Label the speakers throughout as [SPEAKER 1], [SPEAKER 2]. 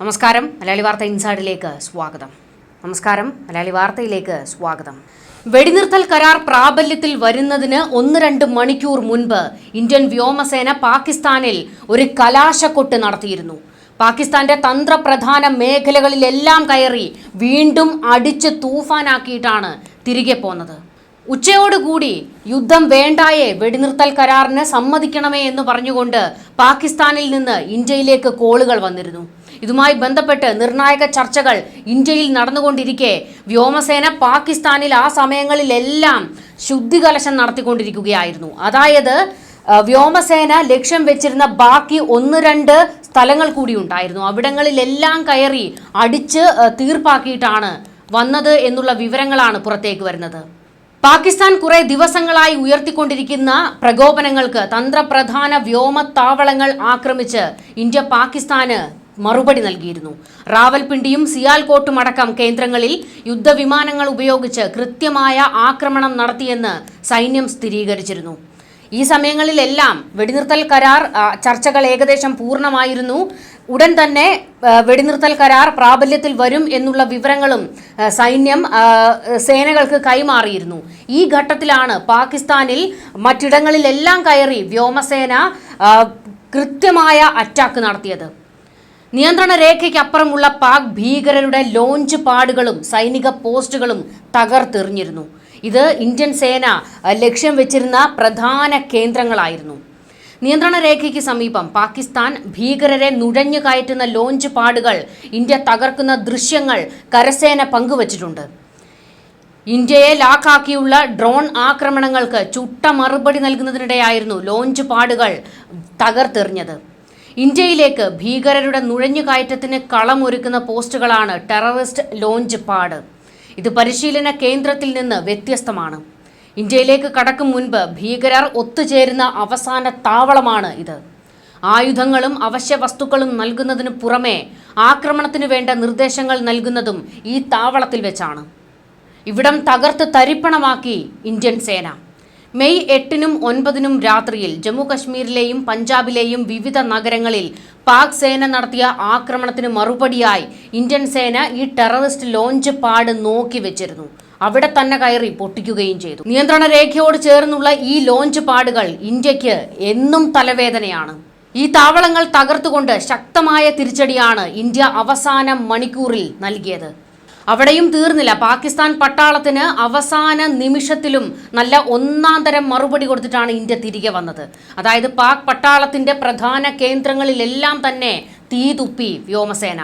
[SPEAKER 1] നമസ്കാരം. മലയാളി വാർത്ത ഇൻസൈഡിലേക്ക് സ്വാഗതം. നമസ്കാരം. മലയാളി വാർത്തയിലേക്ക് സ്വാഗതം. വെടിനിർത്തൽ കരാർ പ്രാബല്യത്തിൽ വരുന്നതിന് ഒന്ന് രണ്ട് മണിക്കൂർ മുൻപ് ഇന്ത്യൻ വ്യോമസേന പാകിസ്ഥാനിൽ ഒരു കലാശക്കൊട്ട് നടത്തിയിരുന്നു. പാകിസ്ഥാന്റെ തന്ത്രപ്രധാന മേഖലകളിലെല്ലാം കയറി വീണ്ടും അടിച്ച് തൂഫാനാക്കിയിട്ടാണ് തിരികെ പോന്നത്. ഉച്ചയോടുകൂടി യുദ്ധം വേണ്ടായേ വെടിനിർത്തൽ കരാറിന് സമ്മതിക്കണമേ എന്ന് പറഞ്ഞുകൊണ്ട് പാകിസ്ഥാനിൽ നിന്ന് ഇന്ത്യയിലേക്ക് കോളുകൾ വന്നിരുന്നു. ഇതുമായി ബന്ധപ്പെട്ട് നിർണായക ചർച്ചകൾ ഇന്ത്യയിൽ നടന്നുകൊണ്ടിരിക്കെ. വ്യോമസേന പാകിസ്ഥാനിൽ ആ സമയങ്ങളിലെല്ലാം ശുദ്ധികലശം നടത്തിക്കൊണ്ടിരിക്കുകയായിരുന്നു. അതായത് വ്യോമസേന ലക്ഷ്യം വെച്ചിരുന്ന ബാക്കി ഒന്ന് രണ്ട് സ്ഥലങ്ങൾ കൂടി ഉണ്ടായിരുന്നു. അവിടങ്ങളിലെല്ലാം കയറി അടിച്ച് തീർപ്പാക്കിയിട്ടാണ് വന്നത് എന്നുള്ള വിവരങ്ങളാണ് പുറത്തേക്ക് വരുന്നത്. പാകിസ്ഥാൻ കുറെ ദിവസങ്ങളായി ഉയർത്തിക്കൊണ്ടിരിക്കുന്ന പ്രകോപനങ്ങൾക്ക് തന്ത്രപ്രധാന വ്യോമത്താവളങ്ങൾ ആക്രമിച്ച് ഇന്ത്യ പാകിസ്ഥാന് മറുപടി നൽകിയിരുന്നു. റാവൽപിണ്ടിയും സിയാൽകോട്ടും അടക്കം കേന്ദ്രങ്ങളിൽ യുദ്ധവിമാനങ്ങൾ ഉപയോഗിച്ച് കൃത്യമായ ആക്രമണം നടത്തിയെന്ന് സൈന്യം സ്ഥിരീകരിച്ചിരുന്നു. ഈ സമയങ്ങളിലെല്ലാം വെടിനിർത്തൽ കരാർ ചർച്ചകൾ ഏകദേശം പൂർണമായിരുന്നു. ഉടൻ തന്നെ വെടിനിർത്തൽ കരാർ പ്രാബല്യത്തിൽ വരും എന്നുള്ള വിവരങ്ങളും സൈന്യം സേനകൾക്ക് കൈമാറിയിരുന്നു. ഈ ഘട്ടത്തിലാണ് പാകിസ്ഥാനിൽ മറ്റിടങ്ങളിലെല്ലാം കയറി വ്യോമസേന കൃത്യമായ അറ്റാക്ക് നടത്തിയത്. നിയന്ത്രണ രേഖയ്ക്ക് അപ്പുറമുള്ള പാക് ഭീകരരുടെ ലോഞ്ച് പാടുകളും സൈനിക പോസ്റ്റുകളും തകർത്തെറിഞ്ഞിരുന്നു. ഇത് ഇന്ത്യൻ സേന ലക്ഷ്യം വെച്ചിരുന്ന പ്രധാന കേന്ദ്രങ്ങളായിരുന്നു. നിയന്ത്രണ രേഖയ്ക്ക് സമീപം പാകിസ്ഥാൻ ഭീകരരെ നുഴഞ്ഞു കയറ്റുന്ന ലോഞ്ച് പാടുകൾ ഇന്ത്യ തകർക്കുന്ന ദൃശ്യങ്ങൾ കരസേന പങ്കുവച്ചിട്ടുണ്ട്. ഇന്ത്യയെ ലാക്കാക്കിയുള്ള ഡ്രോൺ ആക്രമണങ്ങൾക്ക് ചുട്ട മറുപടി നൽകുന്നതിനിടെയായിരുന്നു ലോഞ്ച് പാടുകൾ തകർത്തെറിഞ്ഞത്. ഇന്ത്യയിലേക്ക് ഭീകരരുടെ നുഴഞ്ഞുകയറ്റത്തിന് കളമൊരുക്കുന്ന പോസ്റ്റുകളാണ് ടെററിസ്റ്റ് ലോഞ്ച് പാഡ് ഇത് പരിശീലന കേന്ദ്രത്തിൽ നിന്ന് വ്യത്യസ്തമാണ്. ഇന്ത്യയിലേക്ക് കടക്കും മുൻപ് ഭീകരർ ഒത്തുചേരുന്ന അവസാന താവളമാണ് ഇത്. ആയുധങ്ങളും അവശ്യ വസ്തുക്കളും നൽകുന്നതിന് പുറമെ ആക്രമണത്തിന് വേണ്ട നിർദ്ദേശങ്ങൾ നൽകുന്നതും ഈ താവളത്തിൽ വെച്ചാണ്. ഇവിടം തകർത്ത് തരിപ്പണമാക്കി ഇന്ത്യൻ സേന. മെയ് എട്ടിനും ഒൻപതിനും രാത്രിയിൽ ജമ്മു കശ്മീരിലെയും പഞ്ചാബിലെയും വിവിധ നഗരങ്ങളിൽ പാക് സേന നടത്തിയ ആക്രമണത്തിന് മറുപടിയായി ഇന്ത്യൻ സേന ഈ ടെററിസ്റ്റ് ലോഞ്ച് പാട് നോക്കി വെച്ചിരുന്നു. അവിടെ തന്നെ കയറി പൊട്ടിക്കുകയും ചെയ്തു. നിയന്ത്രണ രേഖയോട് ചേർന്നുള്ള ഈ ലോഞ്ച് പാടുകൾ ഇന്ത്യയ്ക്ക് എന്നും തലവേദനയാണ്. ഈ താവളങ്ങൾ തകർത്തുകൊണ്ട് ശക്തമായ തിരിച്ചടിയാണ് ഇന്ത്യ അവസാന മണിക്കൂറിൽ നൽകിയത്. അവിടെയും തീർന്നില്ല. പാകിസ്ഥാൻ പട്ടാളത്തിന് അവസാന നിമിഷത്തിലും നല്ല ഒന്നാം തരം മറുപടി കൊടുത്തിട്ടാണ് ഇന്ത്യ തിരികെ വന്നത്. അതായത് പാക് പട്ടാളത്തിന്റെ പ്രധാന കേന്ദ്രങ്ങളിലെല്ലാം തന്നെ തീ തുപ്പി വ്യോമസേന.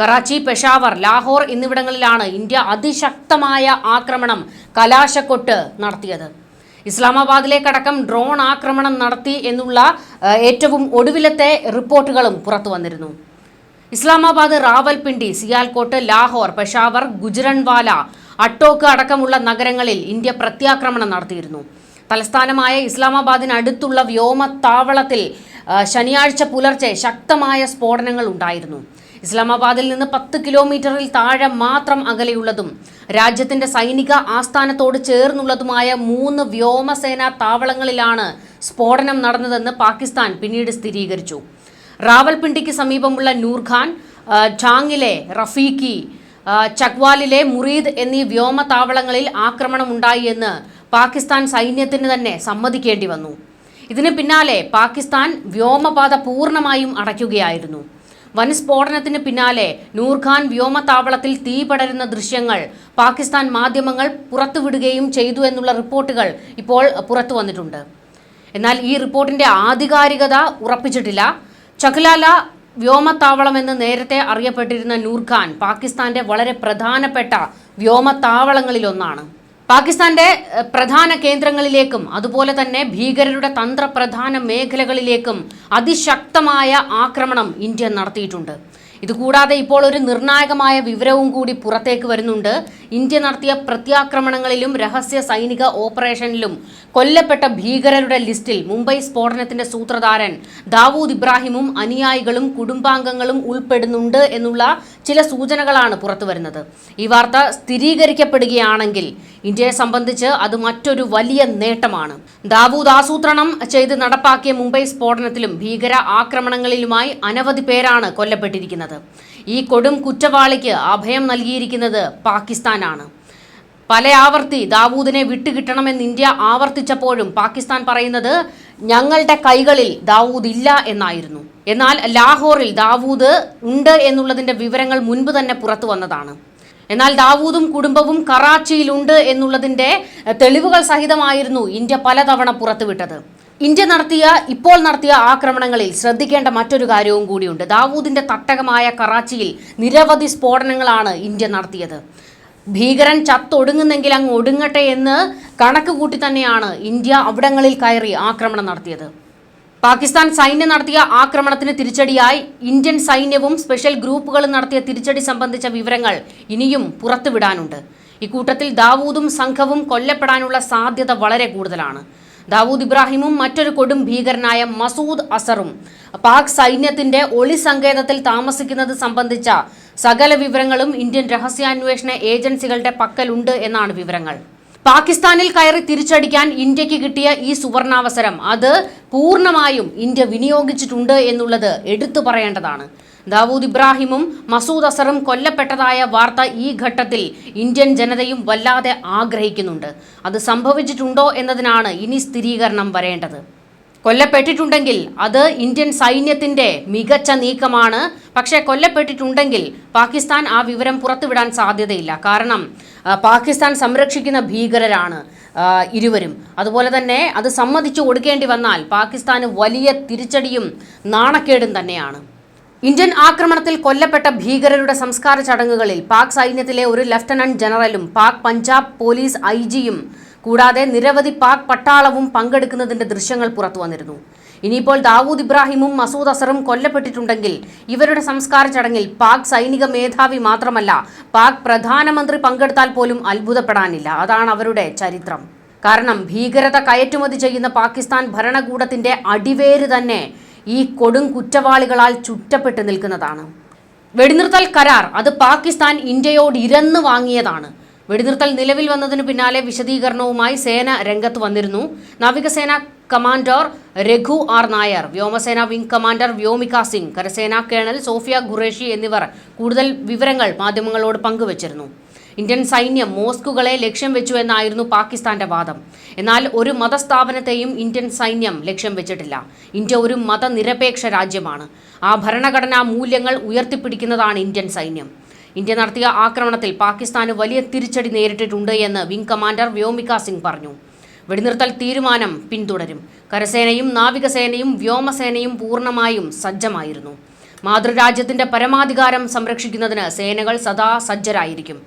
[SPEAKER 1] കറാച്ചി പെഷാവർ ലാഹോർ എന്നിവിടങ്ങളിലാണ് ഇന്ത്യ അതിശക്തമായ ആക്രമണം കലാശക്കൊട്ട് നടത്തിയത്. ഇസ്ലാമാബാദിലേക്കടക്കം ഡ്രോൺ ആക്രമണം നടത്തി എന്നുള്ള ഏറ്റവും ഒടുവിലത്തെ റിപ്പോർട്ടുകളും പുറത്തു വന്നിരുന്നു. ഇസ്ലാമാബാദ് റാവൽപിണ്ടി സിയാൽകോട്ട് ലാഹോർ പെഷാവർ ഗുജറൻവാല അട്ടോക്ക് അടക്കമുള്ള നഗരങ്ങളിൽ ഇന്ത്യ പ്രത്യാക്രമണം നടത്തിയിരുന്നു. തലസ്ഥാനമായ ഇസ്ലാമാബാദിനടുത്തുള്ള വ്യോമത്താവളത്തിൽ ശനിയാഴ്ച പുലർച്ചെ ശക്തമായ സ്ഫോടനങ്ങൾ ഉണ്ടായിരുന്നു. ഇസ്ലാമാബാദിൽ നിന്ന് പത്ത് കിലോമീറ്ററിൽ താഴെ മാത്രം അകലെയുള്ളതും രാജ്യത്തിന്റെ സൈനിക ആസ്ഥാനത്തോട് ചേർന്നുള്ളതുമായ മൂന്ന് വ്യോമസേനാ താവളങ്ങളിലാണ് സ്ഫോടനം നടന്നതെന്ന് പാകിസ്ഥാൻ പിന്നീട് സ്ഥിരീകരിച്ചു. റാവൽപിണ്ടിക്ക് സമീപമുള്ള നൂർഖാൻ ചാങ്ങിലെ റഫീഖി ചക്വാലിലെ മുറീദ് എന്നീ വ്യോമതാവളങ്ങളിൽ ആക്രമണം എന്ന് പാകിസ്ഥാൻ സൈന്യത്തിന് തന്നെ സമ്മതിക്കേണ്ടി വന്നു. ഇതിന് പിന്നാലെ പാകിസ്ഥാൻ വ്യോമപാത പൂർണമായും അടയ്ക്കുകയായിരുന്നു. വൻ സ്ഫോടനത്തിന് പിന്നാലെ നൂർഖാൻ വ്യോമതാവളത്തിൽ തീ പടരുന്ന ദൃശ്യങ്ങൾ പാകിസ്ഥാൻ മാധ്യമങ്ങൾ പുറത്തുവിടുകയും ചെയ്തു എന്നുള്ള റിപ്പോർട്ടുകൾ ഇപ്പോൾ പുറത്തു വന്നിട്ടുണ്ട് എന്നാൽ ഈ റിപ്പോർട്ടിന്റെ ആധികാരികത ഉറപ്പിച്ചിട്ടില്ല. ചക്ലാല വ്യോമത്താവളമെന്ന് നേരത്തെ അറിയപ്പെട്ടിരുന്ന നൂർഖാൻ പാകിസ്ഥാന്റെ വളരെ പ്രധാനപ്പെട്ട വ്യോമത്താവളങ്ങളിലൊന്നാണ്. പാകിസ്ഥാന്റെ പ്രധാന കേന്ദ്രങ്ങളിലേക്കും അതുപോലെ തന്നെ ഭീകരരുടെ തന്ത്രപ്രധാന മേഖലകളിലേക്കും അതിശക്തമായ ആക്രമണം ഇന്ത്യ നടത്തിയിട്ടുണ്ട്. ഇതുകൂടാതെ ഇപ്പോൾ ഒരു നിർണായകമായ വിവരവും കൂടി പുറത്തേക്ക് വരുന്നുണ്ട്. ഇന്ത്യ നടത്തിയ പ്രത്യാക്രമണങ്ങളിലും രഹസ്യ സൈനിക ഓപ്പറേഷനിലും കൊല്ലപ്പെട്ട ഭീകരരുടെ ലിസ്റ്റിൽ മുംബൈ സ്ഫോടനത്തിന്റെ സൂത്രധാരൻ ദാവൂദ് ഇബ്രാഹിമും അനുയായികളും കുടുംബാംഗങ്ങളും ഉൾപ്പെടുന്നുണ്ട് എന്നുള്ള ചില സൂചനകളാണ് പുറത്തു വരുന്നത്. ഈ വാർത്ത സ്ഥിരീകരിക്കപ്പെടുകയാണെങ്കിൽ ഇന്ത്യയെ സംബന്ധിച്ച് അത് മറ്റൊരു വലിയ നേട്ടമാണ്. ദാവൂദ് ആസൂത്രണം ചെയ്ത് നടപ്പാക്കിയ മുംബൈ സ്ഫോടനത്തിലും ഭീകര ആക്രമണങ്ങളിലുമായി അനവധി പേരാണ് കൊല്ലപ്പെട്ടിരിക്കുന്നത്. ഈ കൊടും കുറ്റവാളിക്ക് അഭയം നൽകിയിരിക്കുന്നത് പാകിസ്ഥാനാണ്. പല ആവർത്തി ദാവൂദിനെ വിട്ടുകിട്ടണമെന്ന് ഇന്ത്യ ആവർത്തിച്ചപ്പോഴും പാകിസ്ഥാൻ പറയുന്നത് ഞങ്ങളുടെ കൈകളിൽ ദാവൂദ് ഇല്ല എന്നായിരുന്നു. എന്നാൽ ലാഹോറിൽ ദാവൂദ് ഉണ്ട് എന്നുള്ളതിന്റെ വിവരങ്ങൾ മുൻപ് തന്നെ പുറത്തു വന്നതാണ്. എന്നാൽ ദാവൂദും കുടുംബവും കറാച്ചിയിലുണ്ട് എന്നുള്ളതിന്റെ തെളിവുകൾ സഹിതമായിരുന്നു ഇന്ത്യ പലതവണ പുറത്തുവിട്ടത്. ഇന്ത്യ നടത്തിയ ഇപ്പോൾ നടത്തിയ ആക്രമണങ്ങളിൽ ശ്രദ്ധിക്കേണ്ട മറ്റൊരു കാര്യവും കൂടിയുണ്ട്. ദാവൂദിന്റെ തട്ടകമായ കറാച്ചിയിൽ നിരവധി സ്ഫോടനങ്ങളാണ് ഇന്ത്യ നടത്തിയത്. ഭീകരൻ ചത്തൊടുങ്ങുന്നെങ്കിൽ അങ്ങ് ഒടുങ്ങട്ടെ എന്ന് കണക്ക് കൂട്ടി തന്നെയാണ് ഇന്ത്യ അവിടങ്ങളിൽ കയറി ആക്രമണം നടത്തിയത്. പാകിസ്ഥാൻ സൈന്യം നടത്തിയ ആക്രമണത്തിന് തിരിച്ചടിയായി ഇന്ത്യൻ സൈന്യവും സ്പെഷ്യൽ ഗ്രൂപ്പുകളും നടത്തിയ തിരിച്ചടി സംബന്ധിച്ച വിവരങ്ങൾ ഇനിയും പുറത്തുവിടാനുണ്ട്. ഇക്കൂട്ടത്തിൽ ദാവൂദും സംഘവും കൊല്ലപ്പെടാനുള്ള സാധ്യത വളരെ കൂടുതലാണ്. ദാവൂദ് ഇബ്രാഹിമും മറ്റൊരു കൊടും ഭീകരനായ മസൂദ് അസറും. പാക് സൈന്യത്തിന്റെ ഒളി സങ്കേതത്തിൽ താമസിക്കുന്നത് സംബന്ധിച്ച സകല വിവരങ്ങളും ഇന്ത്യൻ രഹസ്യാന്വേഷണ ഏജൻസികളുടെ പക്കലുണ്ട് എന്നാണ് വിവരങ്ങൾ. പാകിസ്ഥാനിൽ കയറി തിരിച്ചടിക്കാൻ ഇന്ത്യയ്ക്ക് കിട്ടിയ ഈ സുവർണാവസരം അത് പൂർണമായും ഇന്ത്യ വിനിയോഗിച്ചിട്ടുണ്ട് എന്നുള്ളത് എടുത്തു പറയേണ്ടതാണ്. ദാവൂദ് ഇബ്രാഹിമും മസൂദ് അസറും കൊല്ലപ്പെട്ടതായ വാർത്ത ഈ ഘട്ടത്തിൽ ഇന്ത്യൻ ജനതയും വല്ലാതെ ആഗ്രഹിക്കുന്നുണ്ട്. അത് സംഭവിച്ചിട്ടുണ്ടോ എന്നതിനാണ് ഇനി സ്ഥിരീകരണം വരേണ്ടത്. കൊല്ലപ്പെട്ടിട്ടുണ്ടെങ്കിൽ അത് ഇന്ത്യൻ സൈന്യത്തിന്റെ മികച്ച നീക്കമാണ്. പക്ഷേ കൊല്ലപ്പെട്ടിട്ടുണ്ടെങ്കിൽ പാകിസ്ഥാൻ ആ വിവരം പുറത്തുവിടാൻ സാധ്യതയില്ല. കാരണം പാകിസ്ഥാൻ സംരക്ഷിക്കുന്ന ഭീകരരാണ് ഇരുവരും. അതുപോലെ തന്നെ അത് സമ്മതിച്ചു കൊടുക്കേണ്ടി വന്നാൽ പാകിസ്ഥാന് വലിയ തിരിച്ചടിയും നാണക്കേടും തന്നെയാണ്. ഇന്ത്യൻ ആക്രമണത്തിൽ കൊല്ലപ്പെട്ട ഭീകരരുടെ സംസ്കാര ചടങ്ങുകളിൽ പാക് സൈന്യത്തിലെ ഒരു ലഫ്റ്റനന്റ് ജനറലും പാക് പഞ്ചാബ് പോലീസ് ഐ ജിയും കൂടാതെ നിരവധി പാക് പട്ടാളവും പങ്കെടുക്കുന്നതിന്റെ ദൃശ്യങ്ങൾ പുറത്തു വന്നിരുന്നു. ഇനിയിപ്പോൾ ദാവൂദ് ഇബ്രാഹിമും മസൂദ് അസറും കൊല്ലപ്പെട്ടിട്ടുണ്ടെങ്കിൽ ഇവരുടെ സംസ്കാര ചടങ്ങിൽ പാക് സൈനിക മേധാവി മാത്രമല്ല പാക് പ്രധാനമന്ത്രി പങ്കെടുത്താൽ പോലും അത്ഭുതപ്പെടാനില്ല. അതാണ് അവരുടെ ചരിത്രം. കാരണം ഭീകരത കയറ്റുമതി ചെയ്യുന്ന പാകിസ്ഥാൻ ഭരണകൂടത്തിന്റെ അടിവേര് തന്നെ ഈ കൊടും കുറ്റവാളികളാൽ ചുറ്റപ്പെട്ടു നിൽക്കുന്നതാണ്. വെടിനിർത്തൽ കരാർ അത് പാകിസ്ഥാൻ ഇന്ത്യയോട് ഇരന്ന് വാങ്ങിയതാണ്. വെടിനിർത്തൽ നിലവിൽ വന്നതിന് പിന്നാലെ വിശദീകരണവുമായി സേന രംഗത്ത് വന്നിരുന്നു. നാവികസേന കമാൻഡർ രഘു ആർ നായർ വ്യോമസേന വിംഗ് കമാൻഡർ വ്യോമിക സിംഗ് കരസേനാ കേണൽ സോഫിയ ഖുറേഷി എന്നിവർ കൂടുതൽ വിവരങ്ങൾ മാധ്യമങ്ങളോട് പങ്കുവച്ചിരുന്നു. ഇന്ത്യൻ സൈന്യം മോസ്കുകളെ ലക്ഷ്യം വെച്ചു എന്നായിരുന്നു പാകിസ്ഥാന്റെ വാദം. എന്നാൽ ഒരു മതസ്ഥാപനത്തെയും ഇന്ത്യൻ സൈന്യം ലക്ഷ്യം വെച്ചിട്ടില്ല. ഇന്ത്യ ഒരു മതനിരപേക്ഷ രാജ്യമാണ്. ആ ഭരണഘടനാ മൂല്യങ്ങൾ ഉയർത്തിപ്പിടിക്കുന്നതാണ് ഇന്ത്യൻ സൈന്യം. ഇന്ത്യ നടത്തിയ ആക്രമണത്തിൽ പാകിസ്ഥാന് വലിയ തിരിച്ചടി നേരിട്ടിട്ടുണ്ട് എന്ന് വിംഗ് കമാൻഡർ വ്യോമിക സിംഗ് പറഞ്ഞു. വെടിനിർത്തൽ തീരുമാനം പിന്തുടരും. കരസേനയും നാവികസേനയും വ്യോമസേനയും പൂർണമായും സജ്ജമായിരുന്നു. മാതൃരാജ്യത്തിന്റെ പരമാധികാരം സംരക്ഷിക്കുന്നതിന് സേനകൾ സദാ സജ്ജരായിരിക്കും.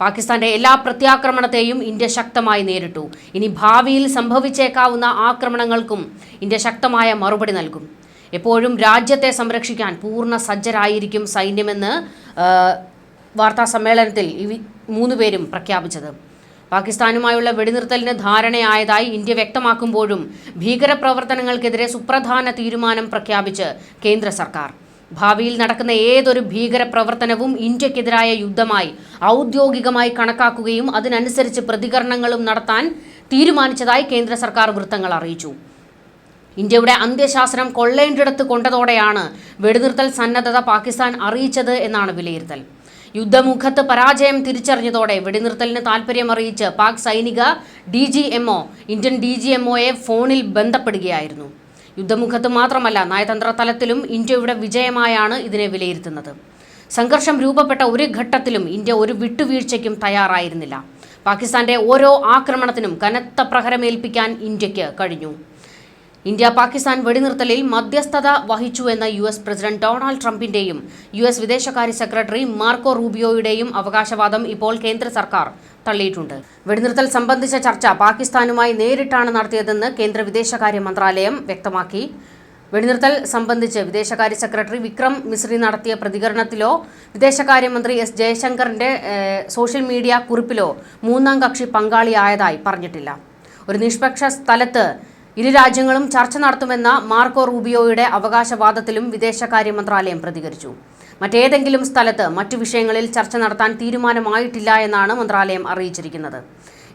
[SPEAKER 1] പാകിസ്ഥാന്റെ എല്ലാ പ്രത്യാക്രമണത്തെയും ഇന്ത്യ ശക്തമായി നേരിട്ടു. ഇനി ഭാവിയിൽ സംഭവിച്ചേക്കാവുന്ന ആക്രമണങ്ങൾക്കും ഇന്ത്യ ശക്തമായ മറുപടി നൽകും. എപ്പോഴും രാജ്യത്തെ സംരക്ഷിക്കാൻ പൂർണ സജ്ജരായിരിക്കും സൈന്യമെന്ന് വാർത്താ സമ്മേളനത്തിൽ മൂന്ന് പേരും പ്രഖ്യാപിച്ചത്. പാകിസ്ഥാനുമായുള്ള വെടിനിർത്തലിന് ധാരണയായതായി ഇന്ത്യ വ്യക്തമാക്കുമ്പോഴും ഭീകരപ്രവർത്തനങ്ങൾക്കെതിരെ സുപ്രധാന തീരുമാനം പ്രഖ്യാപിച്ച് കേന്ദ്ര സർക്കാർ. ഭാവിയിൽ നടക്കുന്ന ഏതൊരു ഭീകരപ്രവർത്തനവും ഇന്ത്യക്കെതിരായ യുദ്ധമായി ഔദ്യോഗികമായി കണക്കാക്കുകയും അതിനനുസരിച്ച് പ്രതികരണങ്ങളും നടത്താൻ തീരുമാനിച്ചതായി കേന്ദ്ര സർക്കാർ വൃത്തങ്ങൾ അറിയിച്ചു. ഇന്ത്യയുടെ അന്ത്യശാസനം കൊള്ളേണ്ടിടത്ത് കൊണ്ടതോടെയാണ് വെടിനിർത്തൽ സന്നദ്ധത പാകിസ്ഥാൻ അറിയിച്ചത് എന്നാണ് വിലയിരുത്തൽ. യുദ്ധമുഖത്ത് പരാജയം തിരിച്ചറിഞ്ഞതോടെ വെടിനിർത്തലിന് താൽപ്പര്യം അറിയിച്ച് പാക് സൈനിക D G M O Indian D G എംഒയെ ഫോണിൽ ബന്ധപ്പെടുകയായിരുന്നു. യുദ്ധമുഖത്ത് മാത്രമല്ല നയതന്ത്ര തലത്തിലും ഇന്ത്യയുടെ വിജയമായാണ് ഇതിനെ വിലയിരുത്തുന്നത്. സംഘർഷം രൂപപ്പെട്ട ഒരു ഘട്ടത്തിലും ഇന്ത്യ ഒരു വിട്ടുവീഴ്ചയ്ക്കും തയ്യാറായിരുന്നില്ല. പാകിസ്ഥാന്റെ ഓരോ ആക്രമണത്തിനും കനത്ത പ്രഹരമേൽപ്പിക്കാൻ ഇന്ത്യയ്ക്ക് കഴിഞ്ഞു. ഇന്ത്യ പാകിസ്ഥാൻ വെടിനിർത്തലിൽ മധ്യസ്ഥത വഹിച്ചു എന്ന യു എസ് പ്രസിഡന്റ് ഡൊണാൾഡ് ട്രംപിന്റെയും യു എസ് വിദേശകാര്യ സെക്രട്ടറി മാർക്കോ റൂബിയോയുടെയും അവകാശവാദം ഇപ്പോൾ കേന്ദ്ര സർക്കാർ തള്ളിയിട്ടുണ്ട്. വെടിനിർത്തൽ സംബന്ധിച്ച ചർച്ച പാകിസ്ഥാനുമായി നേരിട്ടാണ് നടത്തിയതെന്ന് കേന്ദ്ര വിദേശകാര്യ മന്ത്രാലയം വ്യക്തമാക്കി. വെടിനിർത്തൽ സംബന്ധിച്ച് വിദേശകാര്യ സെക്രട്ടറി വിക്രം മിശ്രി നടത്തിയ പ്രതികരണത്തിലോ വിദേശകാര്യമന്ത്രി എസ് ജയശങ്കറിന്റെ സോഷ്യൽ മീഡിയ കുറിപ്പിലോ മൂന്നാം കക്ഷി പങ്കാളിയായതായി പറഞ്ഞിട്ടില്ല. ഒരു നിഷ്പക്ഷ സ്ഥലത്ത് ഇരു രാജ്യങ്ങളും ചർച്ച നടത്തുമെന്ന മാർക്കോ റൂബിയോയുടെ അവകാശവാദത്തിലും വിദേശകാര്യ മന്ത്രാലയം പ്രതികരിച്ചു. മറ്റേതെങ്കിലും സ്ഥലത്ത് മറ്റു വിഷയങ്ങളിൽ ചർച്ച നടത്താൻ തീരുമാനമായിട്ടില്ല എന്നാണ് മന്ത്രാലയം അറിയിച്ചിരിക്കുന്നത്.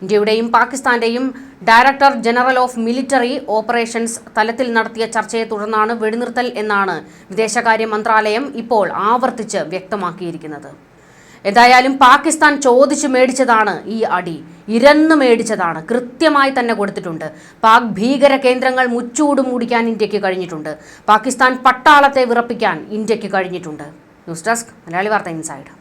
[SPEAKER 1] ഇന്ത്യയുടെയും പാകിസ്ഥാന്റെയും director general of military operations തലത്തിൽ നടത്തിയ ചർച്ചയെ തുടർന്നാണ് വെടിനിർത്തൽ എന്നാണ് വിദേശകാര്യ മന്ത്രാലയം ഇപ്പോൾ ആവർത്തിച്ച് വ്യക്തമാക്കിയിരിക്കുന്നത്. എന്തായാലും പാകിസ്ഥാൻ ചോദിച്ചു മേടിച്ചതാണ് ഈ അടി. ഇരന്നു മേടിച്ചതാണ്. കൃത്യമായി തന്നെ കൊടുത്തിട്ടുണ്ട്. പാക് ഭീകര കേന്ദ്രങ്ങൾ മുച്ചൂട് മൂടിക്കാൻ ഇന്ത്യയ്ക്ക് കഴിഞ്ഞിട്ടുണ്ട്. പാകിസ്ഥാൻ പട്ടാളത്തെ വിറപ്പിക്കാൻ ഇന്ത്യയ്ക്ക് കഴിഞ്ഞിട്ടുണ്ട്. ന്യൂസ് ഡെസ്ക് മലയാളി വാർത്ത ഇൻസൈഡ്.